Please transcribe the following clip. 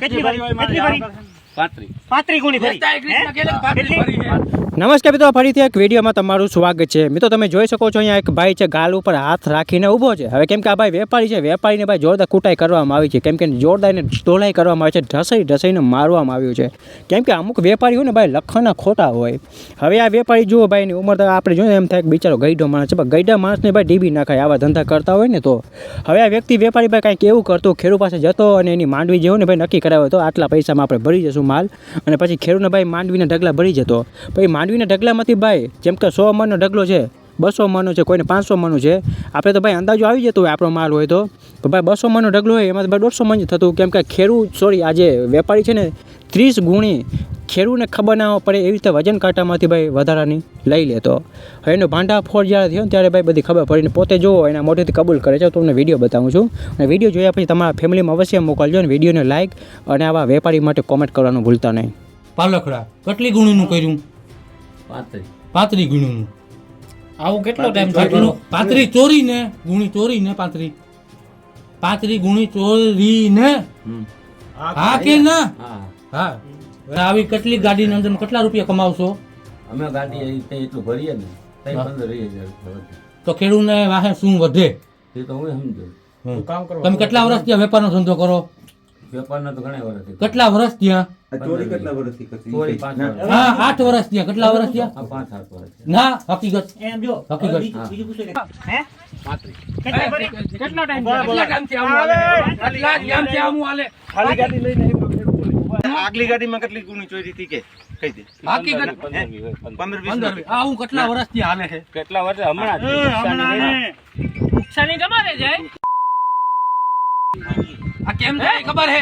કેટલી ભરી કેટલી ભરી. નમસ્કાર મિત્રો ફરીથી એક વિડીયોમાં તમારું સ્વાગત છે. મિત્રો તમે જોઈ શકો છો અહીંયા એક ભાઈ છે ગાલ ઉપર હાથ રાખીને ઊભો છે. હવે કેમ કે આ ભાઈ વેપારી છે વેપારીને ભાઈ જોરદાર કૂટાઈ કરવામાં આવી છે. કેમ કે જોરદાર એને ધોલાઈ કરવામાં આવી છે ઢસાઈ ઢસાઈને મારવામાં આવ્યું છે. કેમ કે અમુક વેપારી હોય ને ભાઈ લખણના ખોટા હોય. હવે આ વેપારી જુઓ ભાઈ એની ઉંમર તો આપણે જોઈએ એમ થાય કે બિચારો ગઈડો માણસ છે. પણ ગઈડા માણસને ભાઈ ડીબી નાખાય આવા ધંધા કરતા હોય ને તો. હવે આ વ્યક્તિ વેપારી ભાઈ કાંઈક એવું કરતો ખેડૂત પાસે જતો અને એની માંડવી જેવું ને ભાઈ નક્કી કરાવ્યો તો આટલા પૈસામાં આપણે ભરી જશું. માલ અને પછી ખેડૂતને ભાઈ માંડવીના ઢગલા ભરી જતો. પછી માંડવીના ઢગલામાંથી ભાઈ, જેમ કે સો મણનો ઢગલો છે, બસો મણનો છે, કોઈને પાંચસો મણનું છે, આપણે તો ભાઈ અંદાજો આવી જતો હોય આપણો માલ હોય તો. તો ભાઈ બસો મણનો ઢગલો હોય, એમાં ભાઈ દોઢસો મણ થતું. કેમ કે ખેડૂત સોરી આજે વેપારી છે ને, ત્રીસ ગુણી ખેડૂતને ખબર ના પડે એવી રીતે વજન કાંટામાંથી ભાઈ વધારાની લઈ લેતો હવે એનો ભાંડા ફોડ જ્યારે થયો ત્યારે ભાઈ બધી ખબર પડીને પોતે જોવો એના મોટેથી કબૂલ કરે. છે તો તમને વીડિયો બતાવું છું. અને વીડિયો જોયા પછી તમારા ફેમિલીમાં અવશ્ય મોકલજો અને વિડીયોને લાઇક અને આવા વેપારી માટે કોમેન્ટ કરવાનું ભૂલતા નહીં. પાલખડા કેટલી ગુણીનું કર્યું? પાતરી પાંત્રી ગુણીનું. આવું કેટલો ટાઈમ થયો? પાંત્રી ચોરીને ગુણી ચોરીને પાંત્રી પાંત્રી ગુણી ચોરીને. હા કે ના? હા. આવી કેટલી ગાડીની અંદર કેટલા રૂપિયા કમાવશો? અમે ગાડી એટલું ભરીએ ને પંદર. તો ખેડૂતને વાહે શું વધે? એ તો હું સમજુ. તમે કેટલા વર્ષ ત્યાં વેપારનો ધંધો કરો? વેપારના તો ઘણા વર્ષ કેટલા વર્ષ ત્યાં ચોરી કેટલા વર્ષથી ચોરી વર્ષ. હા આઠ વર્ષ ત્યાં કેટલા વર્ષ ત્યાં પાંચ સાત વર્ષ ના હકીકત. એમ જો હકીકત. બીજું- બીજું પૂછો કે- હે? પાંત્રી કેટલી ભરી કેટલો ટાઈમ બોલો, બોલો. ખાલી ગાડી લઈને આવ્યો ખેડૂત બોલે. આગલી ગાડીમાં કેટલી ગુણી ચોરી હતી કે? કહી દે. હકીકત પંદર વીસ પંદર આ હું કેટલા વર્ષથી હાલે છે? કેટલા વર્ષ? હમણાં હમણાં નુકસાની કમારે જાય આ કેમ થાય? ખબર હે